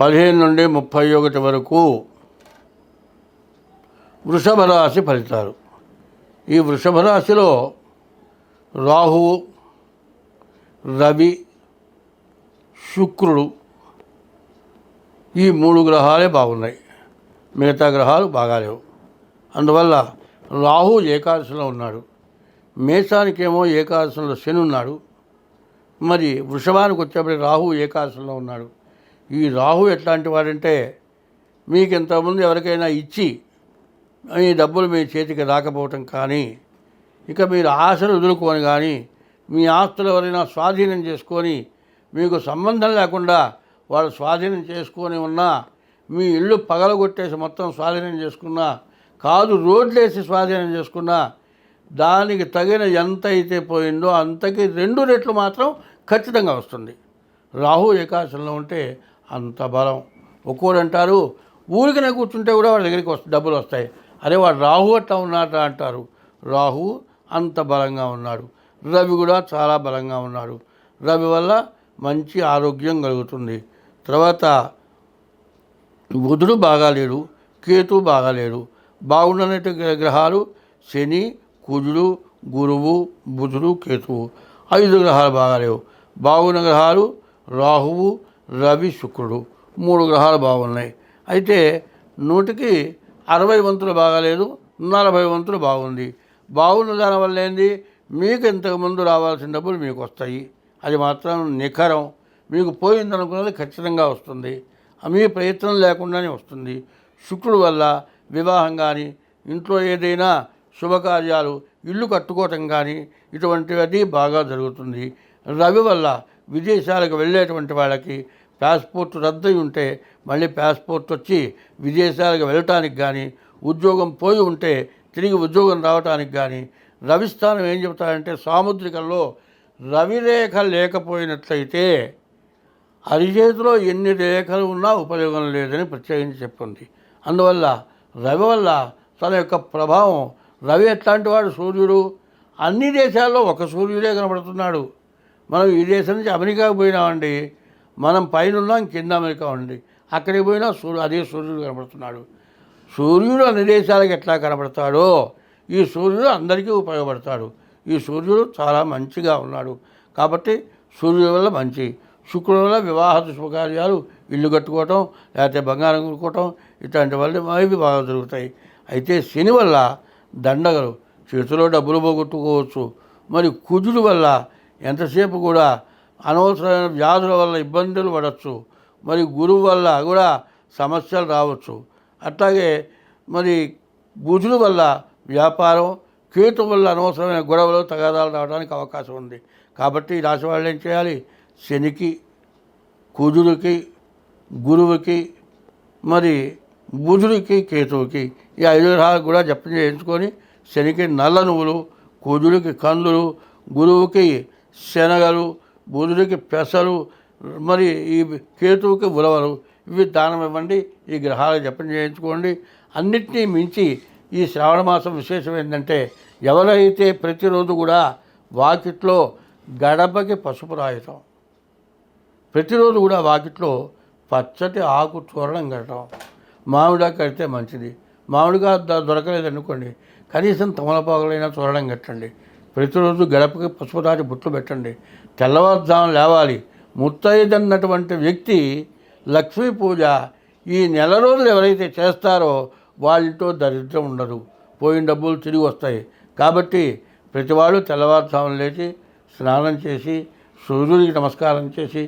పదిహేను నుండి ముప్పై ఒకటి వరకు వృషభ రాశి ఫలితాలు. ఈ వృషభ రాశిలో రాహువు రవి శుక్రుడు ఈ మూడు గ్రహాలే బాగున్నాయి. మిగతా గ్రహాలు బాగాలేవు. అందువల్ల రాహు ఏకాదశిలో ఉన్నాడు. మేషానికేమో ఏకాదశంలో శని ఉన్నాడు. మరి వృషభానికి వచ్చేప్పటికి రాహు ఏకాదశంలో ఉన్నాడు. ఈ రాహు ఎట్లాంటి వాడంటే మీకు ఇంతకుముందు ఎవరికైనా ఇచ్చి మీ డబ్బులు మీ చేతికి రాకపోవటం కానీ ఇక మీరు ఆశలు వదులుకొని కానీ మీ ఆస్తులు ఎవరైనా స్వాధీనం చేసుకొని మీకు సంబంధం లేకుండా వాళ్ళు స్వాధీనం చేసుకొని ఉన్నా మీ ఇల్లు పగలగొట్టేసి మొత్తం స్వాధీనం చేసుకున్నా కాదు రోడ్లేసి స్వాధీనం చేసుకున్నా దానికి తగిన ఎంత అయితే పోయిందో అంతకి రెండు రెట్లు మాత్రం ఖచ్చితంగా వస్తుంది. రాహు ఏకాశంలో ఉంటే అంత బలం. ఒక్కోడు అంటారు ఊరికనే కూర్చుంటే కూడా వాళ్ళ దగ్గరికి వస్తే డబ్బులు వస్తాయి. అరే వాడు రాహు అట్లా ఉన్నాట అంటారు. రాహు అంత బలంగా ఉన్నాడు. రవి కూడా చాలా బలంగా ఉన్నాడు. రవి వల్ల మంచి ఆరోగ్యం కలుగుతుంది. తర్వాత బుధుడు బాగాలేడు కేతు బాగాలేడు బాగుండనట్టు గ్రహాలు శని కుజుడు గురువు బుధుడు కేతువు. ఐదు గ్రహాలు బాగాలేవు బాగున్న గ్రహాలు రాహువు రవి శుక్రుడు. మూడు గ్రహాలు బాగున్నాయి. అయితే నూటికి అరవై వంతులు బాగాలేదు నలభై వంతులు బాగుంది. బాగున్న దానివల్ల ఏంది? మీకు ఇంతకుముందు రావాల్సిన డబ్బులు మీకు వస్తాయి. అది మాత్రం నిఖరం. మీకు పోయిందనుకున్నది ఖచ్చితంగా వస్తుంది. మీ ప్రయత్నం లేకుండానే వస్తుంది. శుక్రుడు వల్ల వివాహం కానీ ఇంట్లో ఏదైనా శుభకార్యాలు ఇల్లు కట్టుకోవటం కానీ ఇటువంటివన్నీ బాగా జరుగుతుంది. రవి వల్ల విదేశాలకు వెళ్ళేటువంటి వాళ్ళకి పాస్పోర్ట్ రద్దయి ఉంటే మళ్ళీ పాస్పోర్ట్ వచ్చి విదేశాలకు వెళ్ళటానికి కానీ ఉద్యోగం పోయి ఉంటే తిరిగి ఉద్యోగం రావటానికి కానీ రవిస్థానం ఏం చెబుతారంటే సాముద్రికంలో రవిరేఖ లేకపోయినట్లయితే అరిచేతిలో ఎన్ని రేఖలు ఉన్నా ఉపయోగం లేదని ప్రత్యేకించి చెప్పింది అందువల్ల రవి వల్ల తన యొక్క ప్రభావం రవి ఎట్లాంటి వాడు? సూర్యుడు. అన్ని దేశాల్లో ఒక సూర్యుడే కనబడుతున్నాడు. మనం ఈ దేశం నుంచి అమెరికాకు పోయినామండి మనం పైన ఉన్నాం కింద అమెరికా ఉంది. అక్కడికి పోయినా సూర్యు అదే సూర్యుడు కనబడుతున్నాడు. సూర్యుడు అన్ని దేశాలకు ఎట్లా కనబడతాడో ఈ సూర్యుడు అందరికీ ఉపయోగపడతాడు. ఈ సూర్యుడు చాలా మంచిగా ఉన్నాడు. కాబట్టి సూర్యుడు వల్ల మంచి. శుక్రుడు వల్ల వివాహ శుభకార్యాలు ఇల్లు కట్టుకోవటం లేకపోతే బంగారం కొనుక్కోవటం ఇట్లాంటి వల్ల అవి బాగా జరుగుతాయి. అయితే శని వల్ల దండగలు చేతిలో డబ్బులు పోగొట్టుకోవచ్చు. మరి కుజుడు వల్ల ఎంతసేపు కూడా అనవసరమైన వ్యాధుల వల్ల ఇబ్బందులు పడవచ్చు మరి గురువు వల్ల కూడా సమస్యలు రావచ్చు. అట్లాగే మరి బుధుల వల్ల వ్యాపారం కేతు వల్ల అనవసరమైన గొడవలు తగాదాలు రావడానికి అవకాశం ఉంది. కాబట్టి రాశి వాళ్ళు ఏం చేయాలి? శనికి కుజుడికి గురువుకి మరి బుధుడికి కేతువుకి ఈ ఐదు గ్రహాలు కూడా జపం చేయించుకొని శనికి నల్ల నువ్వులు కుజుడికి కందులు గురువుకి శనగలు బుధుడికి పెసలు మరి ఈ కేతువుకి ఉలవలు ఇవి దానం ఇవ్వండి ఈ గ్రహాలు జపం చేయించుకోండి. అన్నిటినీ మించి ఈ శ్రావణ మాసం విశేషం ఏంటంటే ఎవరైతే ప్రతిరోజు కూడా వాకిట్లో గడపకి పసుపు రాయటం ప్రతిరోజు కూడా వాకిట్లో పచ్చటి ఆకు చూరడం కట్టడం మామిడా కడితే మంచిది. మామిడిగా దొరకలేదు అనుకోండి కనీసం తమలపాకులైనా చూరడం కట్టండి. ప్రతిరోజు గడపకి పసుపు బుట్లు పెట్టండి. తెల్లవారుజాము లేవాలి. ముత్తైదన్నటువంటి వ్యక్తి లక్ష్మీ పూజ ఈ నెల రోజులు ఎవరైతే చేస్తారో వాళ్ళతో దరిద్రం ఉండదు. పోయిన డబ్బులు తిరిగి వస్తాయి. కాబట్టి ప్రతివాడు తెల్లవారుజామున లేచి స్నానం చేసి సూర్యుడికి నమస్కారం చేసి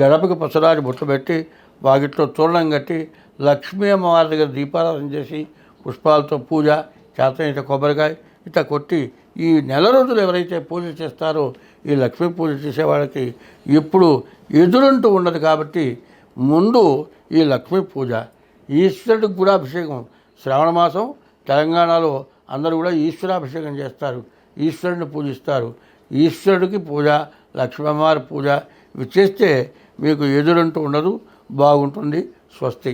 గడపకి పసరాజు బుట్ట పెట్టి వాకిట్లో చూర్ణం కట్టి లక్ష్మీ అమ్మవారి దగ్గర దీపారాధన చేసి పుష్పాలతో పూజ చేతనైతే కొబ్బరికాయ ఇట్లా కొట్టి ఈ నెల రోజులు ఎవరైతే పూజ చేస్తారో ఈ లక్ష్మీ పూజ చేసే వాళ్ళకి ఎప్పుడు ఎదురంటూ ఉండదు కాబట్టి ముందు ఈ లక్ష్మీ పూజ. ఈశ్వరుడికి కూడా అభిషేకం. శ్రావణ మాసం తెలంగాణలో అందరూ కూడా ఈశ్వరాభిషేకం చేస్తారు. ఈశ్వరుడిని పూజిస్తారు. ఈశ్వరుడికి పూజ లక్ష్మీవారి పూజ ఇవి చేస్తే మీకు ఎదురంటూ ఉండదు బాగుంటుంది స్వస్తి.